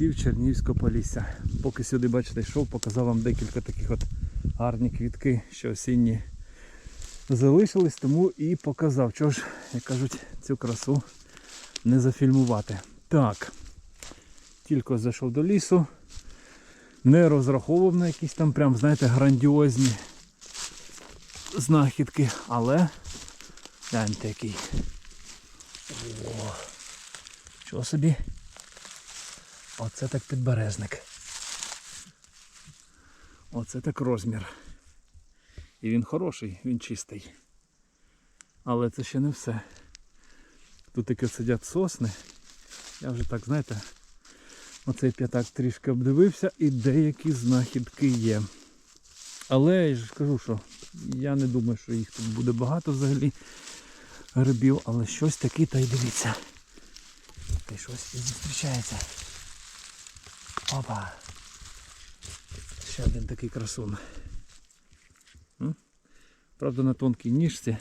лісів Чернівського полісся. Поки сюди, бачите, йшов, показав вам декілька таких от гарні квітки, що осінні залишились, тому і показав. Чого ж, як кажуть, цю красу не зафільмувати. Так, тільки зайшов до лісу, не розраховував на якісь там прям, знаєте, грандіозні знахідки, але гляньте який. О, чого собі? Оце так підберезник. Оце так розмір. І він хороший, він чистий. Але це ще не все. Тут таки сидять сосни. Я вже так, знаєте, оцей п'ятак трішки обдивився і деякі знахідки є. Але я ж кажу, що я не думаю, що їх тут буде багато взагалі грибів, але щось таке та й дивіться. Та й щось і зустрічається. Опа. Ще один такий красун. Правда на тонкій ніжці.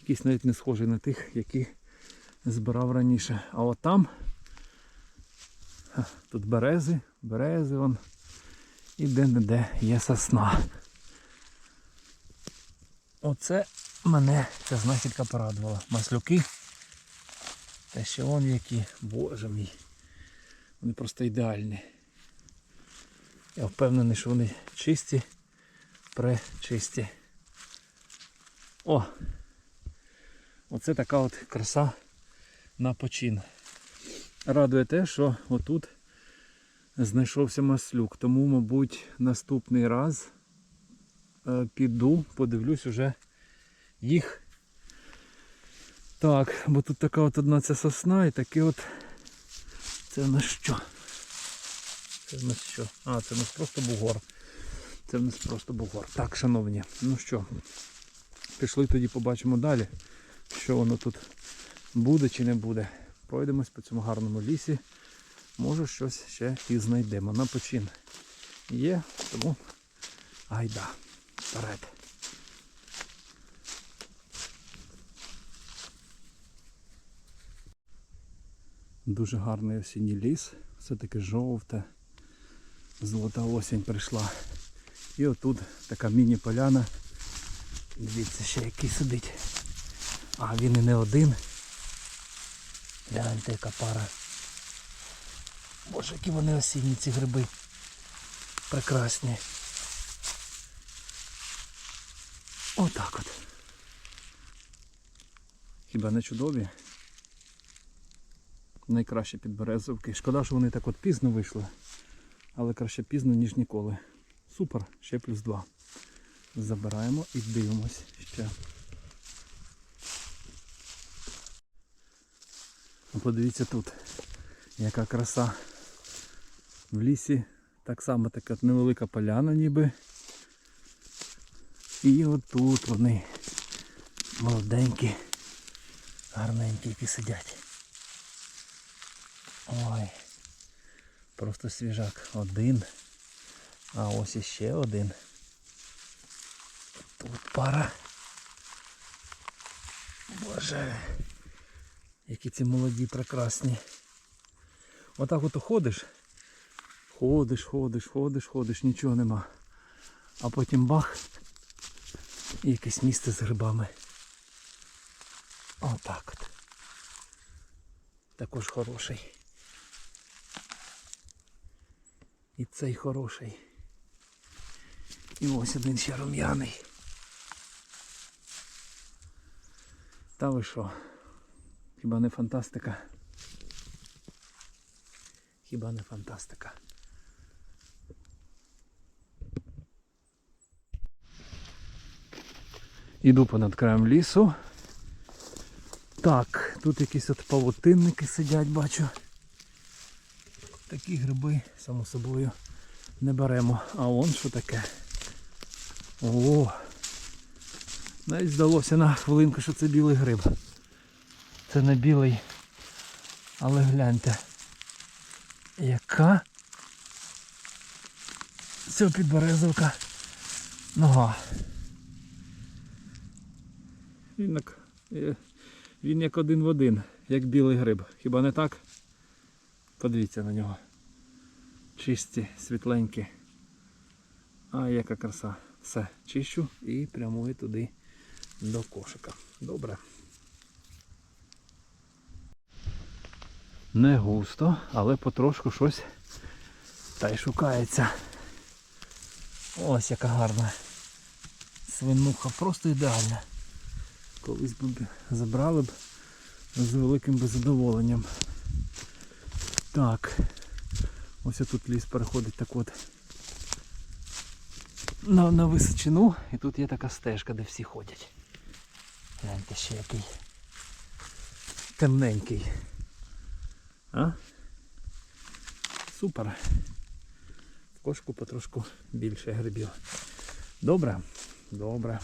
Якийсь навіть не схожий на тих, які збирав раніше. А от там тут берези, берези вон. І де-не-де є сосна. Оце мене ця знахідка порадувала. Маслюки. Та ще вон які, боже мій. Вони просто ідеальні. Я впевнений, що вони чисті, пречисті. О! Оце така от краса на почин. Радує те, що отут знайшовся маслюк. Тому, мабуть, наступний раз е, піду, подивлюсь уже їх. Так, бо тут така от одна ця сосна і таке от. Це в нас що? Це в нас що? А, це в нас просто бугор. Це в нас просто бугор. Так, шановні, ну що, пішли тоді побачимо далі, що воно тут буде чи не буде. Пройдемось по цьому гарному лісі. Може щось ще і знайдемо. На почин є, тому айда, вперед. Дуже гарний осінній ліс. Все таке жовте. Золота осінь прийшла. І отут така міні-поляна. Дивіться, ще який сидить. А він і не один. Гляньте, яка пара. Боже, які вони осінні ці гриби. Прекрасні. Отак от. Хіба не чудові? Найкраще підберезовки. Шкода, що вони так от пізно вийшли. Але краще пізно, ніж ніколи. Супер, ще плюс два. Забираємо і дивимось ще. Ну, Подивіться тут, яка краса. В лісі так само така невелика поляна ніби. І отут вони молоденькі, гарненькі, які сидять. Ой, просто свіжак один. А ось іще один. Тут пара. Боже. Які ці молоді прекрасні. Отак от ходиш. Ходиш, ходиш, ходиш, ходиш, нічого нема. А потім бах. І якесь місце з грибами. Отак от. Також хороший. І цей хороший. І ось один ще рум'яний. Та ви що? Хіба не фантастика? Хіба не фантастика? Іду понад краєм лісу. Так, тут якісь от павутинники сидять, бачу. Такі гриби, само собою, не беремо. А он що таке? О! Навіть здалося на хвилинку, що це білий гриб. Це не білий. Але гляньте. Яка цього підберезовка нога. Він як, е, він як один в один. як білий гриб. Хіба не так? Подивіться на нього. Чисті, світленькі. А яка краса. Все, чищу і прямую туди до кошика. Добре. Не густо, але потрошку щось та й шукається. Ось яка гарна свинуха, просто ідеальна. Колись б забрали б з великим би задоволенням. Так. Ось тут ліс переходить так от на, на височину. І тут є така стежка, де всі ходять. Гляньте ще який темненький. А? Супер. В кошку потрошку більше грибів. Добре? Добре.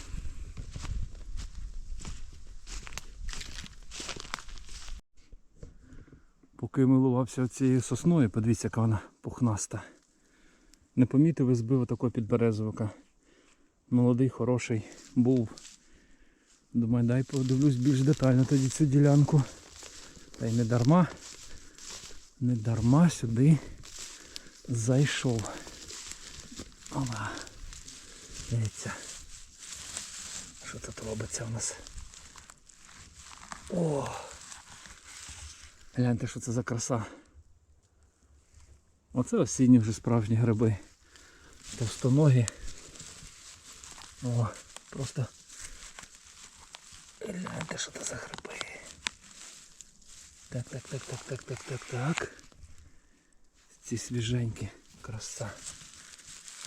Поки милувався цією сосною, подивіться, яка вона пухнаста. Не помітив і збив такого підберезовика. Молодий, хороший був. Думаю, дай подивлюсь більш детально тоді цю ділянку. Та й не дарма. Не дарма сюди зайшов. Ова. Дивіться. Що тут робиться у нас? О! Гляньте, що це за краса. Оце осінні вже справжні гриби. Товстоногі. О, просто гляньте, що це за гриби. Так, так, так, так, так, так, так, так. Ці свіженькі. Краса.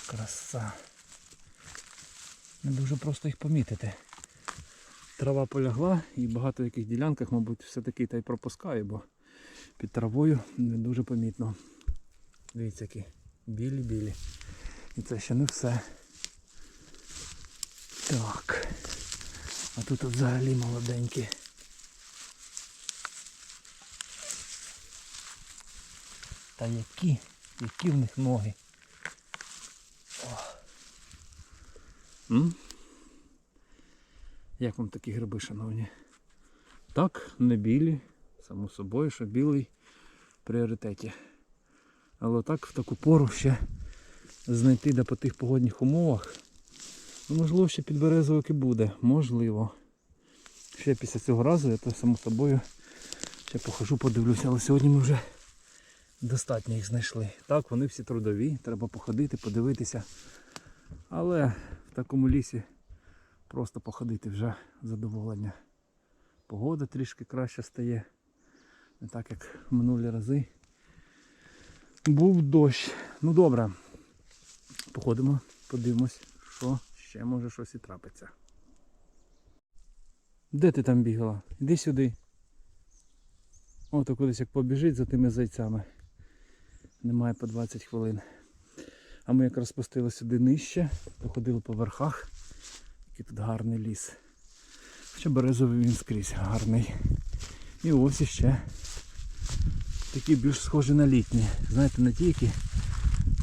Краса. Не дуже просто їх помітити. Трава полягла і багато яких ділянках, мабуть, все-таки та й пропускаю, бо під травою не дуже помітно. Дивіться, які білі-білі. І це ще не все. Так. А тут от взагалі молоденькі. Та які, які в них ноги. О. М? Як вам такі гриби, шановні? Так, не білі, само собою, що білий в пріоритеті. Але так в таку пору ще знайти де по тих погодних умовах. Ну, можливо, ще підберезовик і буде. Можливо. Ще після цього разу я то само собою ще похожу, подивлюся, але сьогодні ми вже достатньо їх знайшли. Так, вони всі трудові, треба походити, подивитися. Але в такому лісі просто походити вже задоволення. Погода трішки краще стає. Не так як в минулі рази. Був дощ. Ну добре. Походимо, подивимось, що ще може щось і трапиться. Де ти там бігала? Іди сюди. Ото кудись як побіжить за тими зайцями. Немає по 20 хвилин. А ми якраз спустили сюди нижче, походили по верхах. Який тут гарний ліс. Хоча березовий він скрізь гарний. І ось іще такі більш схожі на літні. Знаєте, на ті, які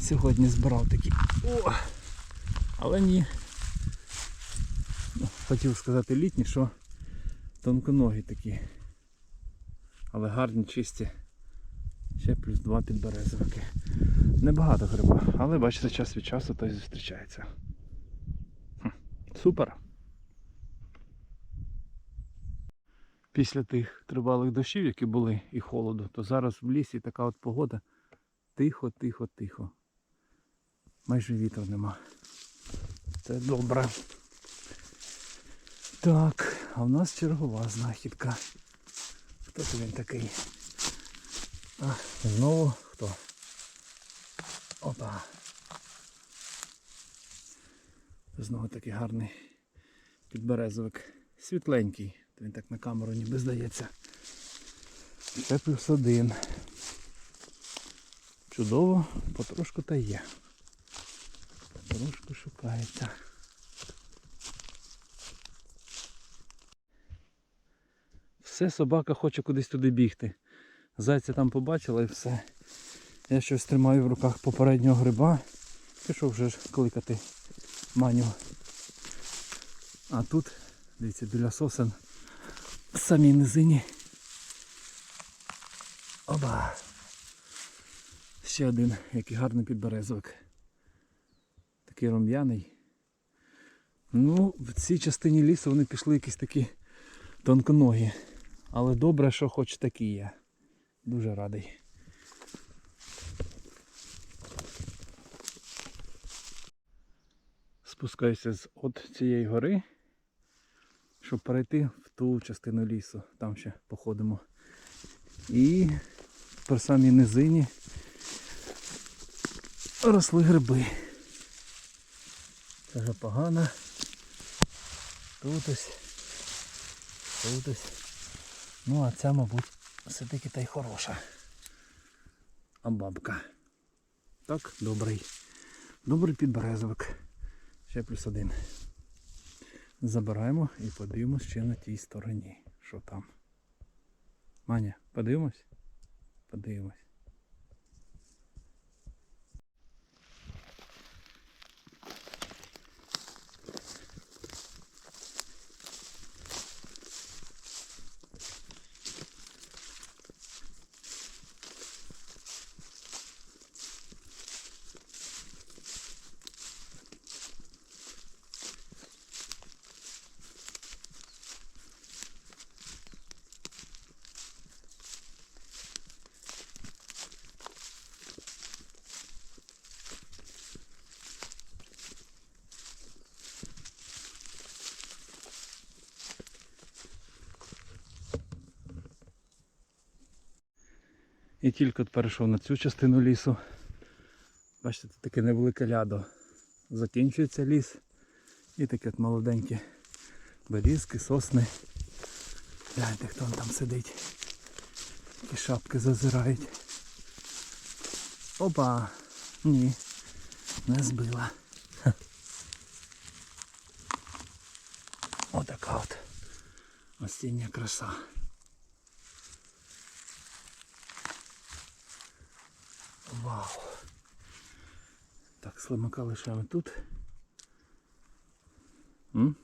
сьогодні збирав такі. О! Але ні. Ну, хотів сказати літні, що тонконогі такі. Але гарні, чисті. Ще плюс два підберезовики. Небагато гриба, але бачите, час від часу той зустрічається. Хм, Супер. Після тих тривалих дощів, які були і холоду, то зараз в лісі така от погода. Тихо, тихо, тихо. Майже вітру нема. Це добре. Так, а в нас чергова знахідка. Хто це він такий? А, знову хто? Опа. Знову такий гарний підберезовик. Світленький. Він так на камеру ніби здається. Це плюс один. Чудово, потрошку та є. Потрошку шукається. Все, собака хоче кудись туди бігти. Зайця там побачила і все. Я щось тримаю в руках попереднього гриба. Пішов вже ж кликати маню. А тут, дивіться, біля сосен самій низині Оба. Ще один, який гарний підберезовик. Такий рум'яний. Ну, в цій частині лісу вони пішли якісь такі тонконогі. Але добре, що хоч такі є. Дуже радий. Спускаюся з от цієї гори, щоб перейти в ту частину лісу. Там ще походимо. І по самій низині росли гриби. Це вже погано. Тут ось. Тут ось. Ну а ця, мабуть, все-таки та й хороша. А бабка. Так, добрий. Добрий підберезовик. Ще плюс один. Забираємо і подивимось ще на тій стороні. Що там. Маня, подивимось? Подивимось. І тільки от перейшов на цю частину лісу. Бачите, тут таке невелике лядо. Закінчується ліс. І такі от молоденькі берізки, сосни. Гляньте, хто там сидить. Такі шапки зазирають. Опа! Ні, не збила. Ха. Отака от осіння краса. Вау. Так, слимака лишаємо тут. М?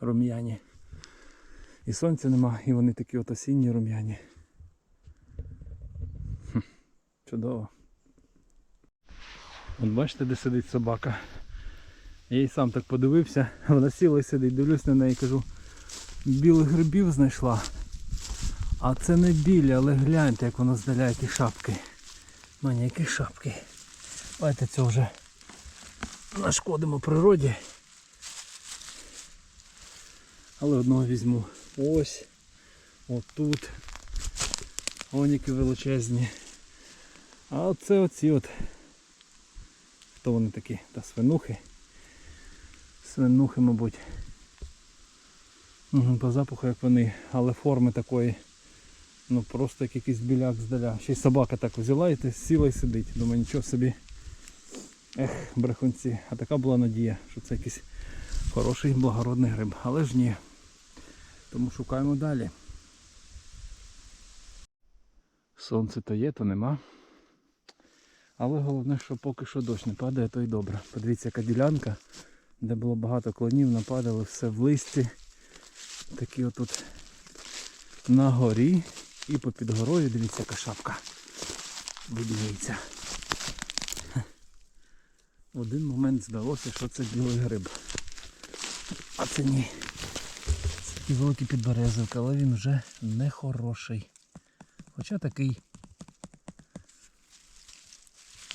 Рум'яні. І сонця нема, і вони такі от осінні рум'яні. Чудово. От бачите, де сидить собака. Я їй сам так подивився, вона сіла і сидить, дивлюсь на неї кажу, білих грибів знайшла. А це не білі, але гляньте, як воно здаляє які шапки. Мані, які шапки. Давайте це вже нашкодимо природі. Але одного візьму. Ось. Отут. Оніки величезні. А оце оці от. Хто вони такі? Та свинухи. Свинухи, мабуть. Угу, По запаху як вони, але форми такої. Ну просто як якийсь біляк здаля. Ще й собака так взяла і те сіла і сидить. Думаю, нічого собі. Ех, брехунці. А така була надія, що це якийсь хороший благородний гриб. Але ж ні. Тому шукаємо далі. Сонце то є, то нема. Але головне, що поки що дощ не падає, то й добре. Подивіться, яка ділянка, де було багато клонів, нападали все в листі. Такі отут на горі і попід горою, дивіться, яка шапка. Видіється. В один момент здалося, що це білий гриб. А це ні. Це такий великий підберезовик, але він вже не хороший. Хоча такий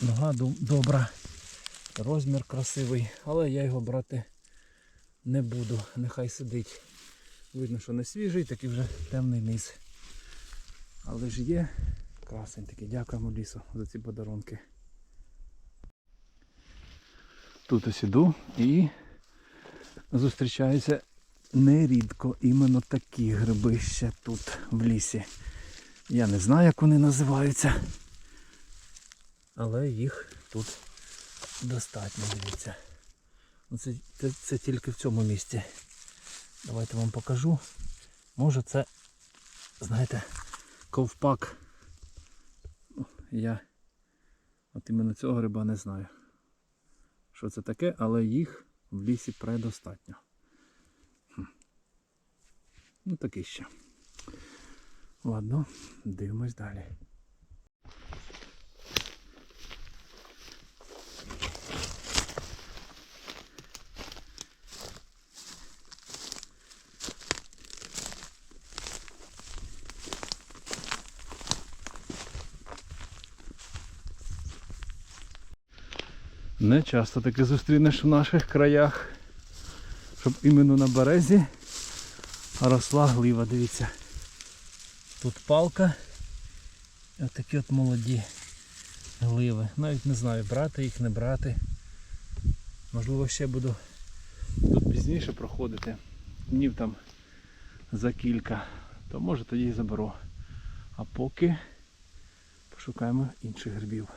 нога добра, розмір красивий, але я його брати не буду. Нехай сидить. Видно, що не свіжий, такий вже темний низ. Але ж є красень такий. Дякуємо лісу за ці подарунки. Тут ось іду і зустрічаються нерідко іменно такі гриби ще тут в лісі. Я не знаю, як вони називаються. Але їх тут достатньо, дивіться. Це, це, це тільки в цьому місці. Давайте вам покажу. Може це, знаєте, ковпак. Я от іменно цього гриба не знаю. Що це таке, але їх в лісі предостатньо. Хм. Ну такий ще. Ладно, дивимось далі. Не часто таке зустрінеш в наших краях, щоб іменно на березі росла глива, дивіться. Тут палка. Отакі от молоді гливи. Навіть не знаю, брати їх, не брати. Можливо, ще буду тут пізніше проходити. Днів там за кілька. То може тоді і заберу. А поки пошукаємо інших грибів.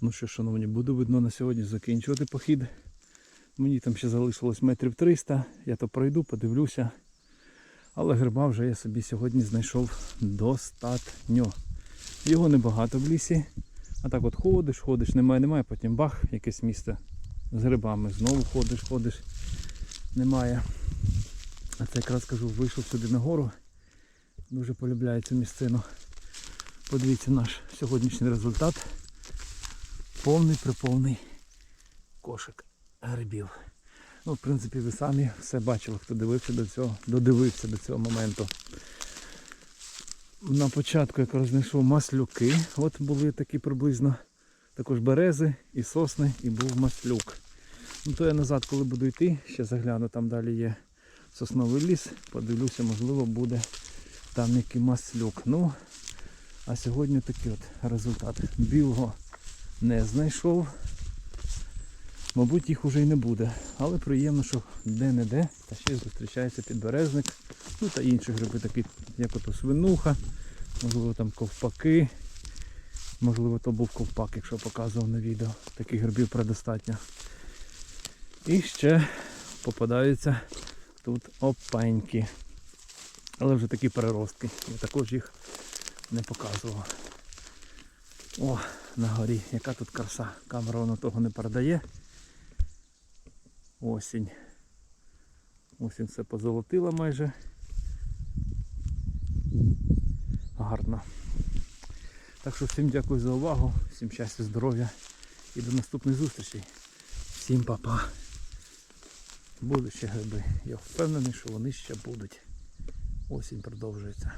Ну що, шановні, буду видно на сьогодні закінчувати похід. Мені там ще залишилось метрів 300, я то пройду, подивлюся. Але гриба вже я собі сьогодні знайшов достатньо. Його небагато в лісі. А так от ходиш, ходиш, немає, немає, потім бах, якесь місце з грибами. Знову ходиш, ходиш, немає. А це якраз кажу, вийшов сюди на гору. Дуже полюбляю цю місцину. Подивіться наш сьогоднішній результат. Повний приповний кошик грибів. Ну, в принципі, ви самі все бачили, хто дивився до цього, додивився до цього моменту. На початку я знайшов маслюки. От були такі приблизно також берези і сосни, і був маслюк. Ну то я назад, коли буду йти, ще загляну, там далі є сосновий ліс, подивлюся, можливо, буде там який маслюк. Ну, а сьогодні такий от результат. Білого не знайшов. Мабуть, їх уже й не буде. Але приємно, що де-не-де, та ще зустрічається підберезник. Ну та інші гриби, такі, як ото свинуха, можливо там ковпаки. Можливо, то був ковпак, якщо показував на відео. Таких грибів предостатньо. І ще попадаються тут опеньки. Але вже такі переростки. Я також їх не показував. О, на горі, яка тут краса. Камера воно того не передає. Осінь. Осінь все позолотила майже. Гарно. Так що всім дякую за увагу, всім щастя, здоров'я і до наступних зустрічей. Всім па-па. Будуть ще гриби. Я впевнений, що вони ще будуть. Осінь продовжується.